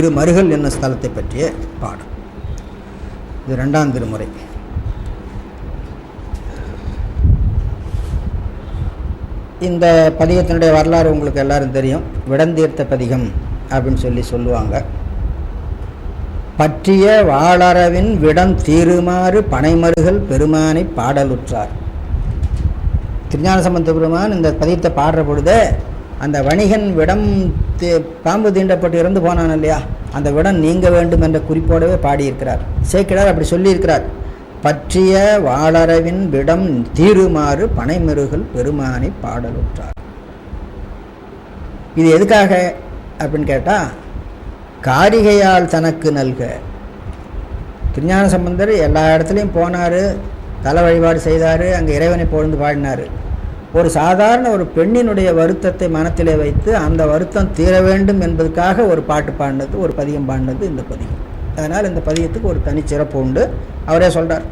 திரு மருகல் ஸ்தலத்தை பற்றிய பாடம். இது ரெண்டாம் திருமுறை. இந்த பதிகத்தினுடைய வரலாறு உங்களுக்கு எல்லாரும் தெரியும். விடந்தீர்த்த பதிகம் அப்படின்னு சொல்லி சொல்லுவாங்க. பற்றிய வாளரவின் விடம் தீருமாறு பனைமருகல் பெருமானை பாடலுற்றார். திருஞான சம்பந்த பெருமான் இந்த பதியத்தை பாடுற பொழுது அந்த வணிகன் விடம் பாம்பு தீண்டப்பட்டு இறந்து போனான் இல்லையா? அந்த விடம் நீங்க வேண்டும் என்ற குறிப்போடவே பாடியிருக்கிறார். சேக்கிடார் அப்படி சொல்லியிருக்கிறார். பற்றிய வாளரவின் விடம் தீருமாறு பனைமிருகல் பெருமானை பாடலுற்றார். இது எதுக்காக அப்படின்னு கேட்டால் காரிகையால் தனக்கு நல்க. திருஞான சம்பந்தர் எல்லா இடத்துலையும் போனார் தலை வழிபாடு செய்தார் அங்கே இறைவனை பொழுது பாடினார். ஒரு சாதாரண ஒரு பெண்ணினுடைய வருத்தத்தை மனத்திலே வைத்து அந்த வருத்தம் தீர வேண்டும் என்பதற்காக ஒரு பாட்டு பாடினது ஒரு பதியம் பாடினது இந்த பதியம் அதனால் இந்த பதியத்துக்கு ஒரு தனிச்சிறப்பு உண்டு. அவரே சொல்கிறார்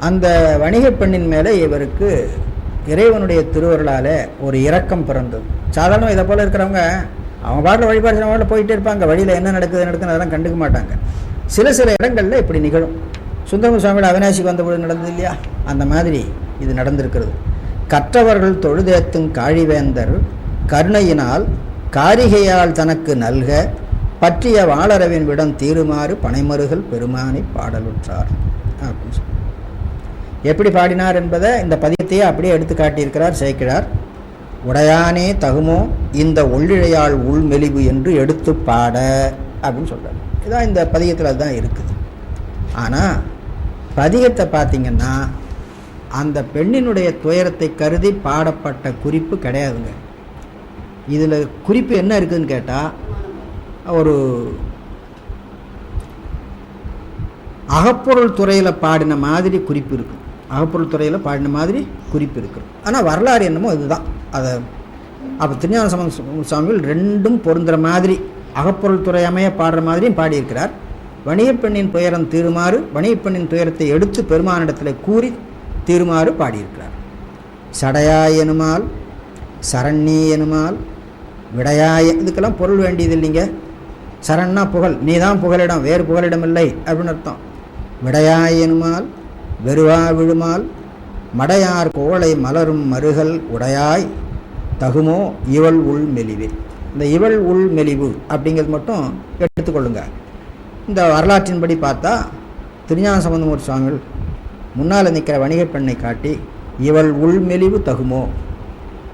அந்த வணிகப் பெண்ணின் மேலே இவருக்கு இறைவனுடைய திருவருளால் ஒரு இரக்கம் பிறந்தது. சாதாரண இதை போல் இருக்கிறவங்க அவங்க பாட்டில் வழிபாடு செய்யறவங்க போயிட்டே இருப்பாங்க. வழியில் என்ன நடக்குது நடக்குதுன்னு அதெல்லாம் கண்டுக்க மாட்டாங்க. சில சில இடங்களில் இப்படி நிகழும். சுந்தரம சுவாமியோட அவினாசிக்கு வந்தபோது நடந்தது இல்லையா? அந்த மாதிரி இது நடந்திருக்கிறது. கற்றவர்கள் தொழுதேத்தும் காழிவேந்தர் கருணையினால் காரிகையால் தனக்கு நல்க பற்றிய வாளரவின் விடம் தீருமாறு பனைமருகல் பெருமானை பாடலுற்றார். அப்படின்னு சொல்லி எப்படி பாடினார் என்பதை இந்த பதியத்தையே அப்படியே எடுத்து காட்டியிருக்கிறார் சேக்கிழார். உடையானே தகுமோ இந்த ஒள்ளிழையால் உள்மெலிவு என்று எடுத்து பாட அப்படின்னு சொல்கிறார் இதான் இந்த பதியத்தில் அதுதான் இருக்குது. ஆனால் பதிகத்தை பார்த்தீங்கன்னா அந்த பெண்ணினுடைய துயரத்தை கருதி பாடப்பட்ட குறிப்பு கிடையாதுங்க. இதில் குறிப்பு என்ன இருக்குதுன்னு கேட்டால் ஒரு அகப்பொருள் துறையில் பாடின மாதிரி குறிப்பு இருக்குது அகப்பொருள் துறையில் பாடின மாதிரி குறிப்பு இருக்குது ஆனால் வரலாறு என்னமோ இதுதான். அதை அப்போ திருஞான சம்பந்த சுவாமிகள் ரெண்டும் பொருந்துகிற மாதிரி அகப்பொருள் துறை அமைய பாடுற மாதிரியும் பாடியிருக்கிறார். வணிகப்பெண்ணின் துயரம் தீருமாறு வணிகப்பெண்ணின் துயரத்தை எடுத்து பெருமானிடத்தில் கூறி தீருமாறு பாடியிருக்கிறார். சடையாய் எனுமால் சரண்ணி எனுமால் விடையாய இதுக்கெல்லாம் பொருள் வேண்டியது இல்லைங்க. சரண்னா புகழ் நீ தான் புகலிடம் வேறு புகலிடம் இல்லை அப்படின்னு அர்த்தம். விடையாய் எனுமால் வெறுவா விழுமால் மடையார் கோளை மலரும் மருகல் உடையாய் தகுமோ இவள் உள் மெலிவு. இந்த இவள் உள் மெலிவு அப்படிங்கிறது மட்டும் எடுத்துக்கொள்ளுங்கள் இந்த வரலாற்றின்படி பார்த்தா திருஞான சம்பந்தமூர்த்தி சுவாமிகள் முன்னால் நிற்கிற வணிகப் பெண்ணை காட்டி இவள் உள்மெலிவு தகுமோ?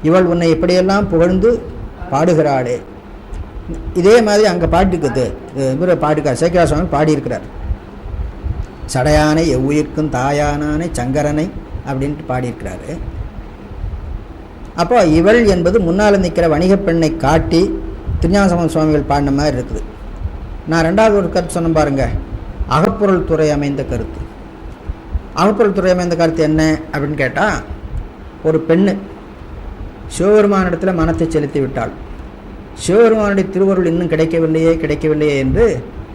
இவள் உன்னை இப்படியெல்லாம் புகழ்ந்து பாடுகிறாளே. இதே மாதிரி அங்கே பாட்டுக்குது. இவர் பாட்டுக்கார் சேக்கிரா சுவாமி பாடியிருக்கிறார். சடையானை எவ்வுயிர்க்கும் தாயானானை சங்கரனை அப்படின்ட்டு பாடியிருக்கிறாரு. அப்போ இவள் என்பது முன்னால் நிற்கிற வணிகப் பெண்ணை காட்டி திருஞான சம்பந்த சுவாமிகள் பாடின மாதிரி இருக்குது. நான் ரெண்டாவது ஒரு கருத்து சொன்னேன் பாருங்க. அகப்பொருள் துறை அமைந்த கருத்து. அகப்பொருள் துறை அமைந்த கருத்து என்ன அப்படின்னு கேட்டால் ஒரு பெண்ணு சிவபெருமானிடத்தில் மனத்தை செலுத்தி விட்டாள். சிவபெருமானுடைய திருவருள் இன்னும் கிடைக்கவில்லையே கிடைக்கவில்லையே என்று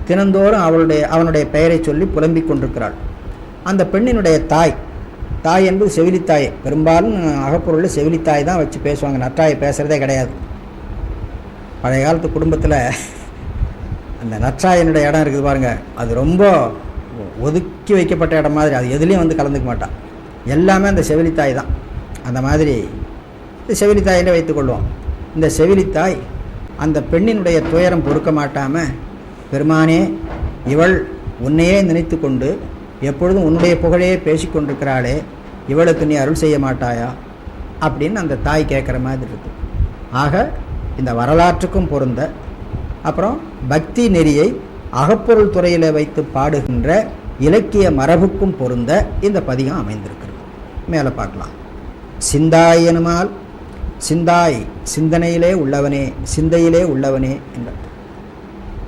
தினந்தோறும் அவளுடைய அவனுடைய பெயரை சொல்லி புலம்பிக் கொண்டிருக்கிறாள். அந்த பெண்ணினுடைய தாய் தாய் என்பது செவிலித்தாய். பெரும்பாலும் அகப்பொருளில் செவிலித்தாய் தான் வச்சு பேசுவாங்க. நற்றாயை பேசுகிறதே கிடையாது. பழைய காலத்து குடும்பத்தில் அந்த நற்றாயனுடைய இடம் இருக்குது பாருங்கள் அது ரொம்ப ஒதுக்கி வைக்கப்பட்ட இடம் மாதிரி. அது எதுலேயும் வந்து கலந்துக்க மாட்டான் எல்லாமே அந்த செவிலித்தாய் தான். அந்த மாதிரி இந்த செவிலித்தாயிலே வைத்துக்கொள்வோம் இந்த செவிலித்தாய் அந்த பெண்ணினுடைய துயரம் பொறுக்க மாட்டாமல் பெருமானே இவள் உன்னையே நினைத்து கொண்டு எப்பொழுதும் உன்னுடைய புகழையே பேசிக்கொண்டிருக்கிறாளே இவளுக்கு நீ அருள் செய்ய மாட்டாயா? அப்படின்னு அந்த தாய் கேட்குற மாதிரி இருக்கு. ஆக இந்த வரலாற்றுக்கும் பொருந்த அப்புறம் பக்தி நெறியை அகப்பொருள் துறையில் வைத்து பாடுகின்ற இலக்கிய மரபுக்கும் பொருந்த இந்த பதிகம் அமைந்திருக்கிறது. மேலே பார்க்கலாம். சிந்தாய் எனுமால் சிந்தாய் சிந்தனையிலே உள்ளவனே சிந்தையிலே உள்ளவனே என்ற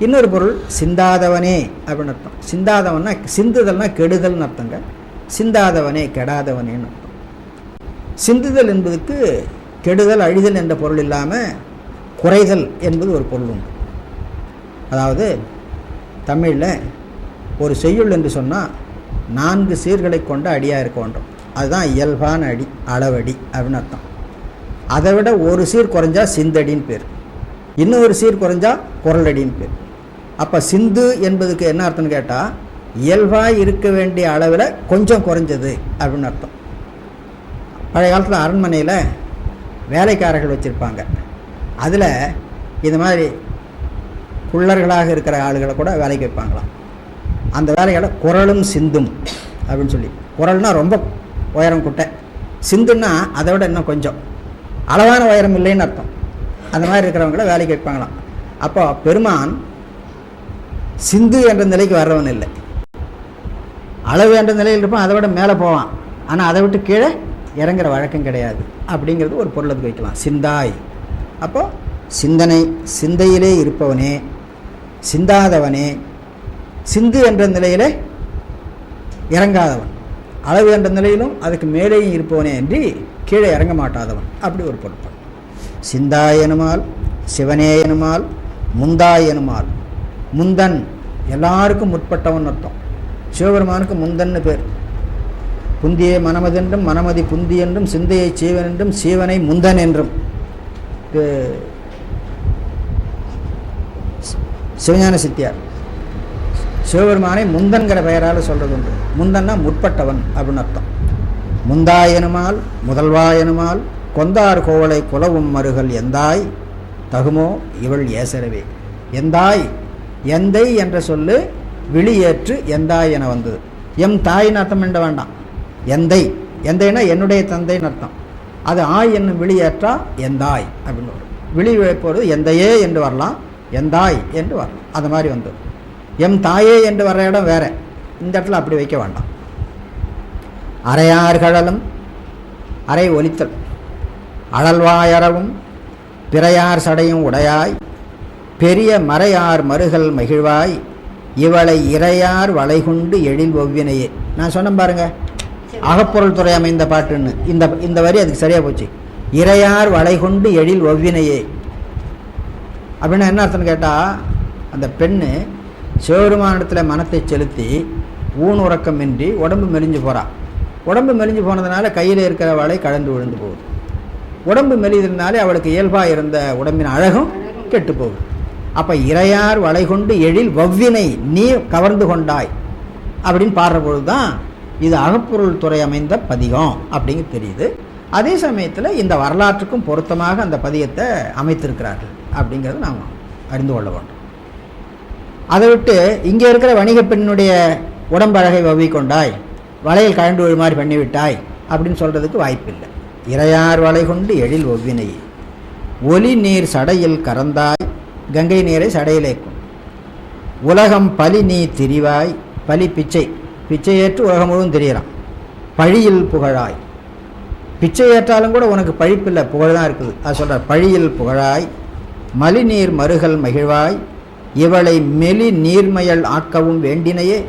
இன்னொரு பொருள் சிந்தாதவனே அப்படின்னு அர்த்தம். சிந்தாதவன்னா சிந்துதல்னா கெடுதல்னு அர்த்தங்க. சிந்தாதவனே கெடாதவனேன்னு அர்த்தம். சிந்துதல் என்பதுக்கு கெடுதல் அழிதல் என்ற பொருள் இல்லாமல் குறைதல் என்பது ஒரு பொருள் உண்டு. அதாவது தமிழில் ஒரு செய்யுள் என்று சொன்னால் நான்கு சீர்களை கொண்ட அடியாக இருக்க வேண்டும் அதுதான் இயல்பான அடி அளவடி அப்படின்னு அர்த்தம். அதை விட ஒரு சீர் குறைஞ்சா சிந்தடின்னு பேர். இன்னும் ஒரு சீர் குறைஞ்சா குரலடின்னு பேர். அப்போ சிந்து என்பதுக்கு என்ன அர்த்தம்னு கேட்டால் இயல்பாக இருக்க வேண்டிய அளவில் கொஞ்சம் குறைஞ்சது அப்படின்னு அர்த்தம். பழைய காலத்தில் அரண்மனையில் வேலைக்காரர்கள் வச்சுருப்பாங்க. அதில் இது மாதிரி குள்ளர்களாக இருக்கிற ஆளுகளை கூட வேலைக்கு வைப்பாங்களாம். அந்த வேலைகளை குரலும் சிந்தும் அப்படின்னு சொல்லி. குரல்னால் ரொம்ப உயரம் குட்டை. சிந்துன்னா அதை விட இன்னும் கொஞ்சம். அளவான உயரம் இல்லைன்னு அர்த்தம். அந்த மாதிரி இருக்கிறவங்கள வேலைக்கு வைப்பாங்களாம். அப்போ பெருமான் சிந்து என்ற நிலைக்கு வர்றவன் இல்லை. அளவு என்ற நிலையில் இருப்பான் அதை விட மேலே போவான். ஆனால் அதை விட்டு கீழே இறங்குற வழக்கம் கிடையாது. அப்படிங்கிறது ஒரு பொருளுக்கு வைக்கலாம். சிந்தாய். அப்போ சிந்தனை சிந்தையிலே இருப்பவனே சிந்தாதவனே. சிந்து என்ற நிலையிலே இறங்காதவன். அளவு என்ற நிலையிலும் அதுக்கு மேலேயும் இருப்பவனே என்று கீழே இறங்க மாட்டாதவன் அப்படி ஒரு பொருட்கள் சிந்தாய் எனுமால் சிவனே எனுமால் எனுமால். முந்தன் எல்லாருக்கும் முற்பட்டவன் அர்த்தம். சிவபெருமானுக்கு முந்தன்னு பேர். புந்தியை மனமதென்றும் மனமதி புந்தி என்றும் சிந்தையை சீவன் என்றும் சீவனை முந்தன் என்றும் இது சி- சிவஞான சித்தியார். சிவபெருமானை முந்தன்கிற பெயரால் சொல்கிறது உண்டு முந்தன்னா முற்பட்டவன் அப்படின்னு அர்த்தம். முந்தாயனுமால் முதல்வாயனுமால் கொந்தார் கோவலை குலவும் மருகல் எந்தாய் தகுமோ இவள் ஏசரவே. எந்தாய் எந்தை என்ற சொல்லு விழியேற்று எந்தாய் என வந்தது. எம் தாயின் அர்த்தம் என்ற வேண்டாம். எந்தை எந்தைனா என்னுடைய தந்தைன்னு அர்த்தம். அது ஆய் என்னும் விழியேற்றா எந்தாய் அப்படின்னு வரும். விழி போகிறது எந்தையே என்று வரலாம். என் தாய் என்று வரலாம் அது மாதிரி வந்தது. எம் தாயே என்று வர்ற இடம் வேற. இந்த இடத்துல அப்படி வைக்க வேண்டாம். அரையார்களலும் அரை ஒலித்தல். அழல்வாயறவும் பிறையார் சடையும் உடையாய். பெரிய மறையார் மருகல் மகிழ்வாய். இவளை இறையார் வளைகுண்டு எழில் ஒவ்வினையே. நான் சொன்னேன் பாருங்க. அகப்பொருள் துறை அமைந்த பாட்டுன்னு. இந்த இந்த வரி அதுக்கு சரியாக போச்சு. இறையார் வளைகுண்டு எழில் ஒவ்வினையே. அப்படின்னா என்ன அர்த்தம்னு கேட்டால் அந்த பெண்ணு சிவபெருமானிடத்தில் மனத்தை செலுத்தி ஊன் உறக்கமின்றி உடம்பு மெலிஞ்சு போகிறாள் உடம்பு மெலிஞ்சு போனதுனால கையில் இருக்கிற வலை கழந்து விழுந்து போகுது. உடம்பு மெலிதனாலே அவளுக்கு இயல்பாக இருந்த உடம்பின் அழகும் கெட்டு போகுது. அப்போ இறையார் வலை கொண்டு எழில் வவ்வினை நீ கவர்ந்து கொண்டாய் அப்படின்னு பாடுற பொழுது தான் இது அகப்பொருள் துறை அமைந்த பதிகம் அப்படிங்க தெரியுது. அதே சமயத்தில் இந்த வரலாற்றுக்கும் பொருத்தமாக அந்த பதிகத்தை அமைத்திருக்கிறார்கள். அப்படிங்கிறத நாம் அறிந்து கொள்ள வேண்டும். அதை விட்டு இங்கே இருக்கிற வணிக பெண்ணுடைய உடம்பழகை வவிக்கொண்டாய் கொண்டாய் கழண்டு விழு பண்ணிவிட்டாய் அப்படின்னு சொல்கிறதுக்கு வாய்ப்பில்லை. இறையார் வலை கொண்டு எழில் ஒவ்வினை. ஒலி நீர் சடையில் கறந்தாய் கங்கை நீரை சடையிலேக்கும் உலகம் பலி நீ திரிவாய் பலி பிச்சை பிச்சையேற்று உலகம் முழுவதும் தெரியலாம் பழியில் புகழாய். பிச்சை ஏற்றாலும் கூட உனக்கு பழிப்பில்லை புகழ் தான் இருக்குது. அது சொல்கிறார் பழியில் புகழாய் மலிநீர் மருகல் மகிழ்வாய். இவளை மெலி நீர்மயல் ஆக்கவும் வேண்டினையே.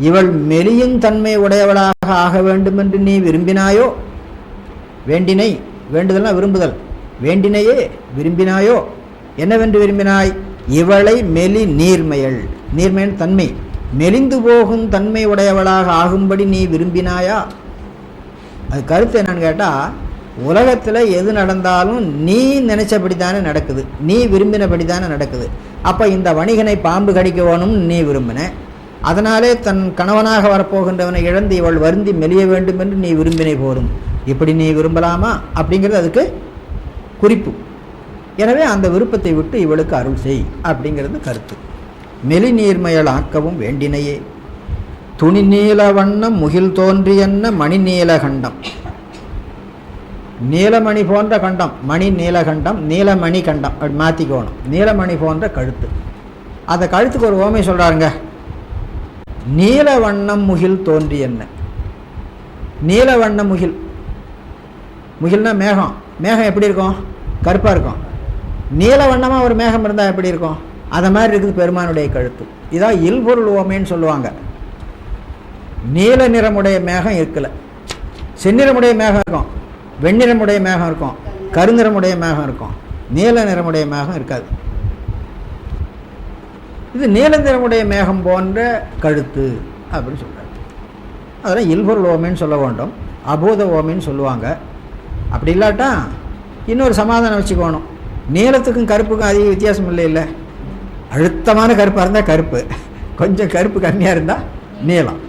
இவள் மெலியும் தன்மை உடையவளாக ஆக வேண்டுமென்று நீ விரும்பினாயோ? வேண்டினை வேண்டுதல்னா விரும்புதல். வேண்டினையே விரும்பினாயோ? என்னவென்று விரும்பினாய்? இவளை மெலி நீர்மையல். நீர்மையின் தன்மை. மெலிந்து போகும் தன்மை உடையவளாக ஆகும்படி நீ விரும்பினாயா? அது கருத்து என்னன்னு கேட்டால் உலகத்தில் எது நடந்தாலும் நீ நினச்சபடி தானே நடக்குது. நீ விரும்பினபடி தானே நடக்குது. அப்போ இந்த வணிகனை பாம்பு கடிக்க வேணும்னு நீ விரும்பின. அதனாலே தன் கணவனாக வரப்போகின்றவனை இழந்து இவள் வருந்தி மெலிய வேண்டும் என்று நீ விரும்பினை போரும் இப்படி நீ விரும்பலாமா? அப்படிங்கிறது அதுக்கு குறிப்பு. எனவே அந்த விருப்பத்தை விட்டு இவளுக்கு அருள் செய் அப்படிங்கிறது கருத்து. மெலி நீர்மையல் ஆக்கவும் வேண்டினையே. துணி நீல வண்ணம் முகில் தோன்றியன்ன மணி நீலகண்டம் நீலமணி போன்ற கண்டம் மணி நீலகண்டம் நீலமணி கண்டம் அப்படி மாற்றிக்கோணும் நீலமணி போன்ற கழுத்து. அந்த கழுத்துக்கு ஒரு ஓமை சொல்கிறாருங்க நீல வண்ணம் முகில் தோன்றியன்ன நீல வண்ண முகில். முகில்னா மேகம். மேகம் எப்படி இருக்கும்? கருப்பாக இருக்கும். நீல வண்ணமாக ஒரு மேகம் இருந்தால் எப்படி இருக்கும்? அதை மாதிரி இருக்குது பெருமானுடைய கழுத்து. இதான் இல்பொருள் ஓமைன்னு சொல்லுவாங்க. நீல நிறமுடைய மேகம் இருக்கலை. செந்நிறமுடைய மேகம் இருக்கும். வெண்ணிறமுடைய மேகம் இருக்கும். கருநிறமுடைய மேகம் இருக்கும். நீல நிறமுடைய மேகம் இருக்காது. இது நீல நிறமுடைய மேகம் போன்ற கழுத்து அப்படின்னு சொல்கிறார் அதெல்லாம் இல்பொருள் ஓமைன்னு சொல்ல வேண்டும். அபூத ஓமைன்னு சொல்லுவாங்க. அப்படி இல்லாட்டா இன்னொரு சமாதானம் வச்சுக்கோணும். நீளத்துக்கும் கருப்புக்கும் அதிக வித்தியாசம் இல்லை இல்லை. அழுத்தமான கருப்பாக இருந்தால் கருப்பு. கொஞ்சம் கருப்பு கம்மியாக இருந்தால் நீளம்.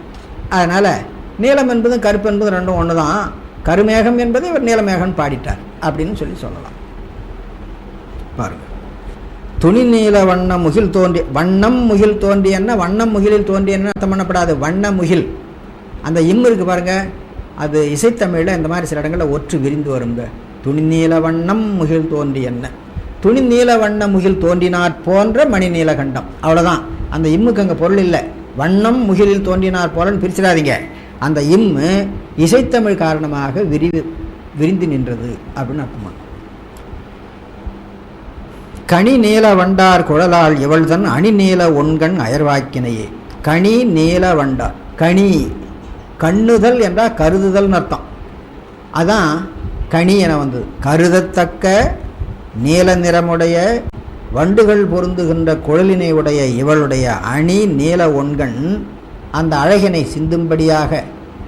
அதனால் நீலம் என்பதும் கருப்பு என்பதும் ரெண்டும் ஒன்று தான் கருமேகம் என்பதை இவர் நீலமேகன் பாடிட்டார் அப்படின்னு சொல்லி சொல்லலாம். பாருங்க. துணி நீல வண்ண முகில் தோன்றி வண்ணம் முகில் தோன்றி என்ன? வண்ணம் முகிலில் தோன்றியன்னு அர்த்தம் பண்ணப்படாது? வண்ண முகில். அந்த இம் இருக்கு பாருங்க. அது இசைத்தமிழில் இந்த மாதிரி சில இடங்களில் ஒற்று விரிந்து வருங்க. துணி நீல வண்ணம் முகில் தோன்றி என்ன? துணி நீல வண்ண முகில் தோன்றினார் போன்ற மணி நீலகண்டம் அவ்வளோதான் அந்த இம்முக்கு அங்கே பொருள் இல்லை. வண்ணம் முகிலில் தோன்றினார் போலன்னு பிரிச்சிடாதீங்க. அந்த இம்மு இசைத்தமிழ் காரணமாக விரிவு விரிந்து நின்றது அப்படின்னு அர்த்தமா? கனி நீல வண்டார் குழலால் இவள்தன் அணி நீல ஒன்கண் அயர்வாக்கினையே. கனி நீல வண்டார் கனி கண்ணுதல் என்றால் கருதுதல்னு அர்த்தம். அதான் கனி என வந்தது. கருதத்தக்க நீல நிறமுடைய வண்டுகள் பொருந்துகின்ற குழலினை உடைய இவளுடைய அணி நீல ஒன்கண் அந்த அழகினை சிந்தும்படியாக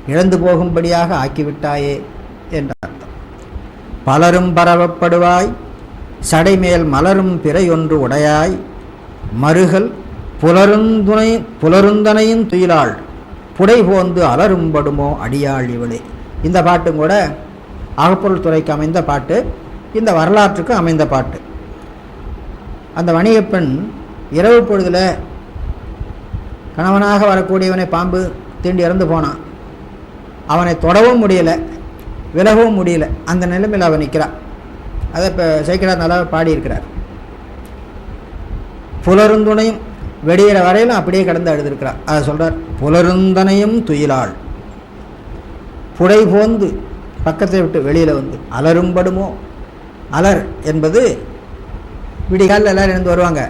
இழந்து போகும்படியாக ஆக்கிவிட்டாயே என்ற அர்த்தம் பலரும் பரவப்படுவாய் சடைமேல் மலரும் பிறையொன்று உடையாய் மறுகள் புலருந்துணை புலருந்தனையும் துயிலாள் புடை போந்து அலரும்படுமோ அடியாள் இவளே. இந்த பாட்டும் கூட அகப்பொருள் துறைக்கு அமைந்த பாட்டு இந்த வரலாற்றுக்கு அமைந்த பாட்டு. அந்த வணிகப்பெண் இரவு பொழுதில் கணவனாக வரக்கூடியவனை பாம்பு தீண்டி இறந்து போனான். அவனை தொடவும் முடியல விலகவும் முடியல. அந்த நிலைமையில் அவன் நிற்கிறான். அதை இப்போ சேக்கிரார் நல்லா பாடியிருக்கிறார். புலருந்துணையும் வெடிகிற வரையிலும் அப்படியே கடந்து அழுதுருக்கிறார். அதை சொல்கிறார் புலருந்தனையும் துயிலாள். புடை போந்து பக்கத்தை விட்டு வெளியில் வந்து அலரும்படுமோ? அலர் என்பது விடிகாலில் எல்லோரும் எழுந்து வருவாங்க.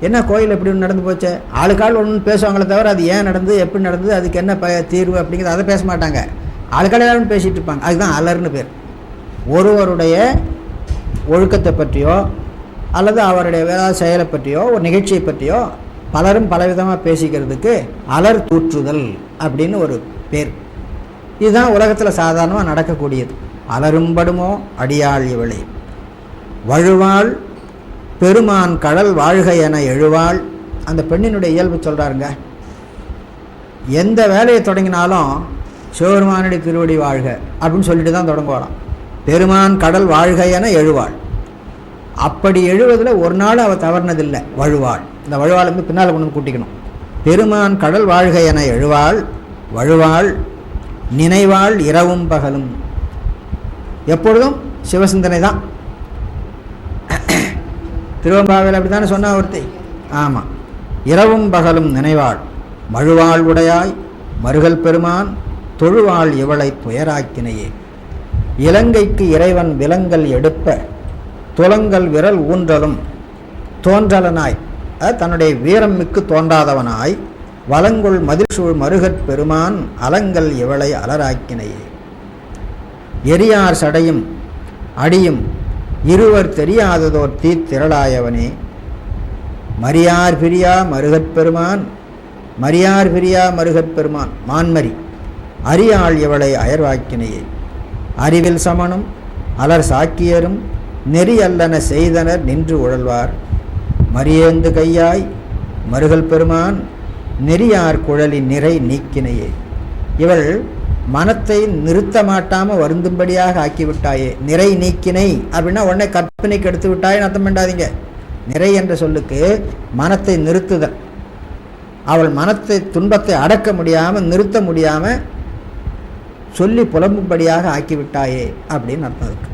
என்ன கோயில் எப்படி நடந்து போச்சு? ஆளுக்காள் ஒன்று பேசுவாங்களே தவிர அது ஏன் நடந்தது எப்படி நடந்தது அதுக்கு என்ன ப தீர்வு அப்படிங்கிறது அதை பேச மாட்டாங்க. ஆளுக்காள் எல்லாரும் பேசிகிட்டு இருப்பாங்க. அதுதான் அலர்னு பேர். ஒருவருடைய ஒழுக்கத்தை பற்றியோ அல்லது அவருடைய வேலை செயலை பற்றியோ ஒரு நிகழ்ச்சியை பற்றியோ பலரும் பலவிதமாக பேசிக்கிறதுக்கு அலர் தூற்றுதல் அப்படின்னு ஒரு பேர். இதுதான் உலகத்தில் சாதாரணமாக நடக்கக்கூடியது. அலரும்படுமோ அடியாள் இவளை. வழுவாள் பெருமான் கடல் வாழ்க என எழுவாள். அந்த பெண்ணினுடைய இயல்பு சொல்கிறாருங்க எந்த வேலையை தொடங்கினாலும் சிவபெருமானுடைய திருவடி வாழ்க அப்படின்னு சொல்லிட்டு தான் தொடங்குவாராம். பெருமான் கடல் வாழ்க என எழுவாள். அப்படி எழுவதில் ஒரு நாள் அவள் தவறுனதில்லை வழுவாள். இந்த வழுவாள் வந்து பின்னால் கொண்டு வந்து கூட்டிக்கணும். பெருமான் கடல் வாழ்க என எழுவாள் வழுவாள் நினைவாள் இரவும் பகலும். எப்பொழுதும் சிவசிந்தனை தான். திருவம்பாவையில் அப்படி தானே சொன்னா ஒருத்தி? ஆமாம் இரவும் பகலும் நினைவாள். மழுவாள் உடையாய் மருகல் பெருமான் தொழுவாள் இவளை துயராக்கினையே. இலங்கைக்கு இறைவன் விலங்கல் எடுப்ப துலங்கல் விரல் ஊன்றலும் தோன்றலனாய். தன்னுடைய வீரம் மிக்கு தோன்றாதவனாய் வலங்குள் மதிர்சூழ் மருகற் பெருமான் அலங்கல் இவளை அலராக்கினையே. எரியார் சடையும் அடியும் இருவர் தெரியாததோர் தீத்திரளாயவனே. மரியார் பிரியா மருகற்பெருமான் மரியார் பிரியா மருகற் பெருமான் மான்மரி அரியாள் இவளை அயர்வாக்கினையே. அறிவில் சமனும் அலர் சாக்கியரும் நெறி அல்லன செய்தனர் நின்று உழல்வார். மரியேந்து கையாய் மருகல் பெருமான் நெறியார் குழலின் நிறை நீக்கினையே. இவள் மனத்தை நிறுத்த மாட்டாமல் வருந்தும்படியாக ஆக்கிவிட்டாயே. நிறை நீக்கினை. அப்படின்னா உடனே கற்பனைக்கு எடுத்து விட்டாயின்னு அர்த்தம் பண்ணாதீங்க. நிறை என்ற சொல்லுக்கு மனத்தை நிறுத்துதல். அவள் மனத்தை துன்பத்தை அடக்க முடியாமல் நிறுத்த முடியாமல் சொல்லி புலம்பும்படியாக ஆக்கிவிட்டாயே அப்படின்னு அர்த்தம் இருக்கு.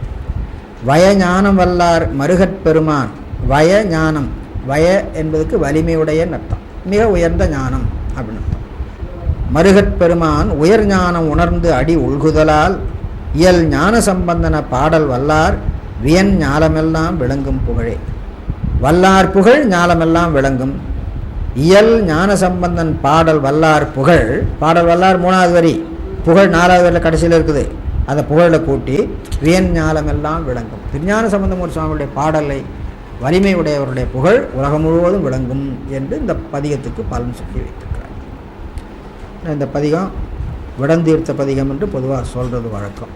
வய ஞானம் வல்லார் மருகற் பெருமான். வய ஞானம். வய என்பதுக்கு வலிமையுடைய அர்த்தம். மிக உயர்ந்த ஞானம் அப்படின்னு. அர்த்தம் பெருமான் உயர் ஞானம் உணர்ந்து அடி உள்குதலால் இயல் ஞான சம்பந்தன பாடல் வல்லார் வியன் ஞாலமெல்லாம் விளங்கும் புகழே. வல்லார் புகழ் ஞாலமெல்லாம் விளங்கும். இயல் ஞான சம்பந்தன் பாடல் வல்லார் புகழ் பாடல் வல்லார் மூணாவது வரி புகழ் நாலாவது வரியில் கடைசியில் இருக்குது. அந்த புகழில் கூட்டி வியன் ஞாலமெல்லாம் விளங்கும். திருஞான சம்பந்தமூர் சுவாமியுடைய பாடலை வலிமை உடையவருடைய புகழ் உலகம் முழுவதும் விளங்கும் என்று இந்த பதிகத்துக்கு பலன் சொல்லி வைத்தார் இந்த பதிகம் விடந்தீர்த்த பதிகம் என்று பொதுவாக சொல்கிறது வழக்கம்.